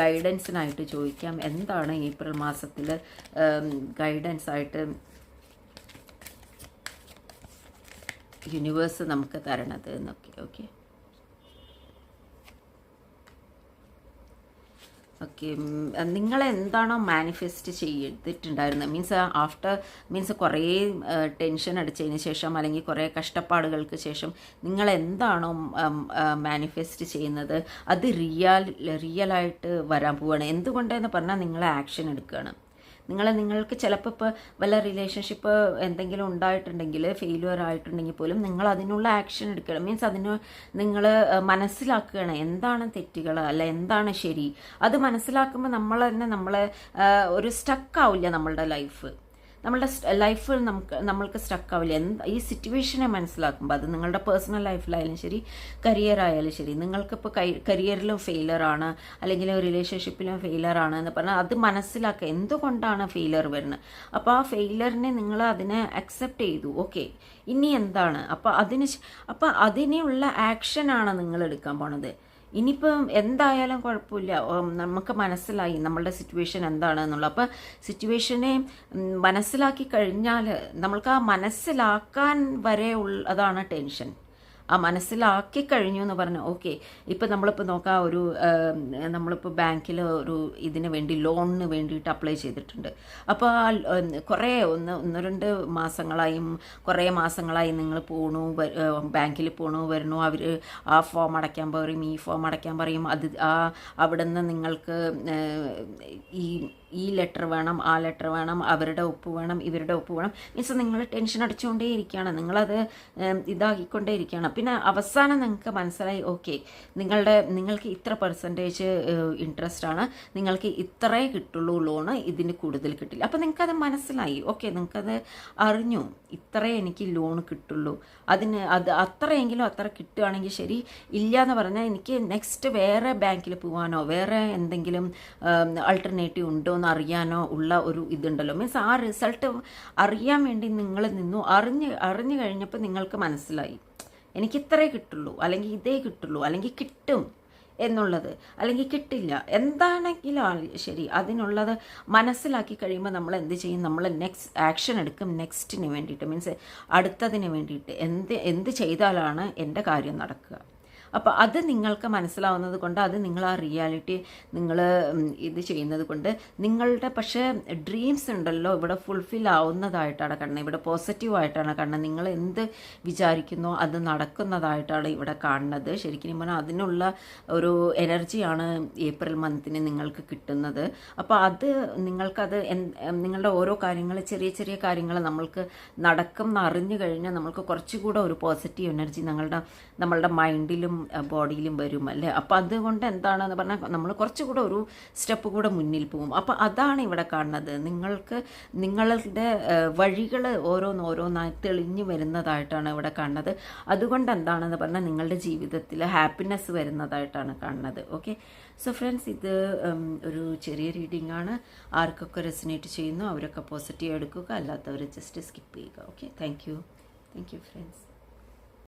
ഗൈഡൻസിനായിട്ട് ചോദിക്കാം. എന്താണ് ഏപ്രിൽ മാസത്തിൽ ഗൈഡൻസ് ആയിട്ട് യൂണിവേഴ്സ് നമുക്ക് തരണത് എന്നൊക്കെ. ഓക്കെ ഓക്കെ നിങ്ങൾ എന്താണോ മാനിഫെസ്റ്റ് ചെയ്തിട്ടുണ്ടായിരുന്നത്? മീൻസ് ആഫ്റ്റർ മീൻസ് കുറേ ടെൻഷൻ അടിച്ചതിന് ശേഷം അല്ലെങ്കിൽ കുറേ കഷ്ടപ്പാടുകൾക്ക് ശേഷം നിങ്ങൾ എന്താണോ മാനിഫെസ്റ്റ് ചെയ്യുന്നത്? അത് റിയൽ റിയലായിട്ട് വരാൻ പോവുകയാണ് എന്തുകൊണ്ടെന്ന് പറഞ്ഞാൽ നിങ്ങൾ ആക്ഷൻ എടുക്കുകയാണ്. നിങ്ങൾ നിങ്ങൾക്ക് ചിലപ്പോൾ ഇപ്പോൾ വല്ല റിലേഷൻഷിപ്പ് എന്തെങ്കിലും ഉണ്ടായിട്ടുണ്ടെങ്കിൽ ഫെയിലുവർ ആയിട്ടുണ്ടെങ്കിൽ പോലും നിങ്ങൾ അതിനുള്ള ആക്ഷൻ എടുക്കണം. മീൻസ് അതിന് നിങ്ങൾ മനസ്സിലാക്കുകയാണ് എന്താണ് തെറ്റുകൾ അല്ല എന്താണ് ശരി. അത് മനസ്സിലാക്കുമ്പോൾ നമ്മൾ തന്നെ നമ്മളെ ഒരു സ്റ്റക്കാവില്ല നമ്മളുടെ ലൈഫ് നമ്മളുടെ ലൈഫിൽ നമുക്ക് നമ്മൾക്ക് സ്റ്റക്ക് ആവില്ല. എന്ത് ഈ സിറ്റുവേഷനെ മനസ്സിലാക്കുമ്പോൾ അത് നിങ്ങളുടെ പേഴ്സണൽ ലൈഫിലായാലും ശരി കരിയർ ആയാലും ശരി നിങ്ങൾക്കിപ്പോൾ കരിയറിലും ഫെയിലർ ആണ് അല്ലെങ്കിൽ റിലേഷൻഷിപ്പിലും ഫെയിലർ ആണ് എന്ന് പറഞ്ഞാൽ അത് മനസ്സിലാക്കുക. എന്തുകൊണ്ടാണ് ഫെയിലർ വരുന്നത്? അപ്പോൾ ആ ഫെയിലറിനെ നിങ്ങൾ അതിനെ അക്സെപ്റ്റ് ചെയ്തു. ഓക്കെ ഇനി എന്താണ്? അപ്പോൾ അതിന് അപ്പോൾ അതിനുള്ള ആക്ഷനാണ് നിങ്ങൾ എടുക്കാൻ പോണത്. ഇനിയിപ്പം എന്തായാലും കുഴപ്പമില്ല. നമുക്ക് മനസ്സിലായി നമ്മളുടെ സിറ്റുവേഷൻ എന്താണെന്നുള്ളത് അപ്പോൾ സിറ്റുവേഷനെ മനസ്സിലാക്കി കഴിഞ്ഞാൽ നമ്മൾക്ക് ആ മനസ്സിലാക്കാൻ വരെ ഉള്ളതാണ് ടെൻഷൻ ആ മനസ്സിലാക്കി കഴിഞ്ഞു എന്ന് പറഞ്ഞു ഓക്കെ ഇപ്പം നമ്മളിപ്പോൾ നോക്കാം ഒരു നമ്മളിപ്പോൾ ബാങ്കിൽ ഒരു ഇതിന് വേണ്ടി ലോണിന് വേണ്ടിയിട്ട് അപ്ലൈ ചെയ്തിട്ടുണ്ട്. അപ്പോൾ ആ കുറേ ഒന്ന് ഒന്ന് രണ്ട് മാസങ്ങളായും കുറേ മാസങ്ങളായി നിങ്ങൾ പോണു ബാങ്കിൽ പോണു വരണു അവർ ആ ഫോം അടയ്ക്കാൻ പറയും ഈ ഫോം അടയ്ക്കാൻ പറയും. അത് ആ അവിടെ നിന്ന് നിങ്ങൾക്ക് ഈ ഈ ലെറ്റർ വേണം ആ ലെറ്റർ വേണം അവരുടെ ഒപ്പ് വേണം ഇവരുടെ ഒപ്പ് വേണം. മീൻസ് നിങ്ങൾ ടെൻഷൻ അടിച്ചുകൊണ്ടേ ഇരിക്കുകയാണ് നിങ്ങളത് ഇതാക്കിക്കൊണ്ടേ ഇരിക്കുകയാണ് പിന്നെ അവസാനം നിങ്ങൾക്ക് മനസ്സിലായി ഓക്കെ നിങ്ങളുടെ നിങ്ങൾക്ക് ഇത്ര പെർസെന്റേജ് ഇൻട്രസ്റ്റ് ആണ്. നിങ്ങൾക്ക് ഇത്രേ കിട്ടുള്ളൂ ലോണ് ഇതിന് കൂടുതൽ കിട്ടില്ല. അപ്പോൾ നിങ്ങൾക്കത് മനസ്സിലായി. ഓക്കെ നിങ്ങൾക്കത് അറിഞ്ഞു. ഇത്രേ എനിക്ക് ലോൺ കിട്ടുള്ളൂ. അതിന് അത് അത്രയെങ്കിലും അത്ര കിട്ടുകയാണെങ്കിൽ ശരി. ഇല്ല എന്ന് പറഞ്ഞാൽ എനിക്ക് നെക്സ്റ്റ് വേറെ ബാങ്കിൽ പോകാനോ വേറെ എന്തെങ്കിലും ആൾട്ടർനേറ്റീവ് ഉണ്ടോ എന്ന് അറിയാനോ ഉള്ള ഒരു ഇതുണ്ടല്ലോ. മീൻസ് ആ റിസൾട്ട് അറിയാൻ വേണ്ടി നിങ്ങൾ നിന്നു. അറിഞ്ഞ് അറിഞ്ഞു കഴിഞ്ഞപ്പോൾ നിങ്ങൾക്ക് മനസ്സിലായി. എനിക്ക് ഇത്രേ കിട്ടുള്ളൂ. അല്ലെങ്കിൽ ഇതേ കിട്ടുള്ളൂ. അല്ലെങ്കിൽ കിട്ടും എന്നുള്ളത്. അല്ലെങ്കിൽ കിട്ടില്ല. എന്താണെങ്കിലും ശരി അതിനുള്ളത് മനസ്സിലാക്കി കഴിയുമ്പോൾ നമ്മൾ എന്ത് ചെയ്യും? നമ്മൾ നെക്സ്റ്റ് ആക്ഷൻ എടുക്കും. നെക്സ്റ്റിന് വേണ്ടിയിട്ട്. മീൻസ് അടുത്തതിന് വേണ്ടിയിട്ട്. എന്ത് എന്ത് ചെയ്താലാണ് എന്റെ കാര്യം നടക്കുക? അപ്പോൾ അത് നിങ്ങൾക്ക് മനസ്സിലാവുന്നത് കൊണ്ട് അത് നിങ്ങൾ ആ റിയാലിറ്റി നിങ്ങൾ ഇത് ചെയ്യുന്നത് കൊണ്ട് നിങ്ങളുടെ പക്ഷേ ഡ്രീംസ് ഉണ്ടല്ലോ ഇവിടെ ഫുൾഫിൽ ആവുന്നതായിട്ടാണ് കാണുന്നത് ഇവിടെ പോസിറ്റീവായിട്ടാണ് കാണുന്നത് നിങ്ങൾ എന്ത് വിചാരിക്കുന്നോ അത് നടക്കുന്നതായിട്ടാണ് ഇവിടെ കാണുന്നത്. ശരിക്കും പറഞ്ഞാൽ അതിനുള്ള ഒരു എനർജിയാണ് ഏപ്രിൽ മന്തിന് നിങ്ങൾക്ക് കിട്ടുന്നത്. അപ്പോൾ അത് നിങ്ങൾക്കത് നിങ്ങളുടെ ഓരോ കാര്യങ്ങൾ ചെറിയ ചെറിയ കാര്യങ്ങൾ നമ്മൾക്ക് നടക്കും എന്ന് അറിഞ്ഞു കഴിഞ്ഞാൽ നമ്മൾക്ക് കുറച്ചുകൂടെ ഒരു പോസിറ്റീവ് എനർജി ഞങ്ങളുടെ നമ്മളുടെ മൈൻഡിലും ബോഡിയിലും വരും അല്ലേ? അപ്പോൾ അതുകൊണ്ട് എന്താണെന്ന് പറഞ്ഞാൽ നമ്മൾ കുറച്ചുകൂടെ ഒരു സ്റ്റെപ്പ് കൂടെ മുന്നിൽ പോകും. അപ്പോൾ അതാണ് ഇവിടെ കാണുന്നത്. നിങ്ങൾക്ക് നിങ്ങളുടെ വഴികൾ ഓരോന്ന് ഓരോന്നായി തെളിഞ്ഞു വരുന്നതായിട്ടാണ് ഇവിടെ കാണുന്നത്. അതുകൊണ്ട് എന്താണെന്ന് പറഞ്ഞാൽ നിങ്ങളുടെ ജീവിതത്തിൽ ഹാപ്പിനെസ് വരുന്നതായിട്ടാണ് കാണുന്നത്. ഓക്കെ സോ ഫ്രണ്ട്സ് ഇത് ഒരു ചെറിയ റീഡിംഗ് ആണ്. ആർക്കൊക്കെ റെസിനേറ്റ് ചെയ്യുന്നു അവരൊക്കെ പോസിറ്റീവ് എടുക്കുക. അല്ലാത്തവർ ജസ്റ്റ് സ്കിപ്പ് ചെയ്യുക. Okay thank you thank you friends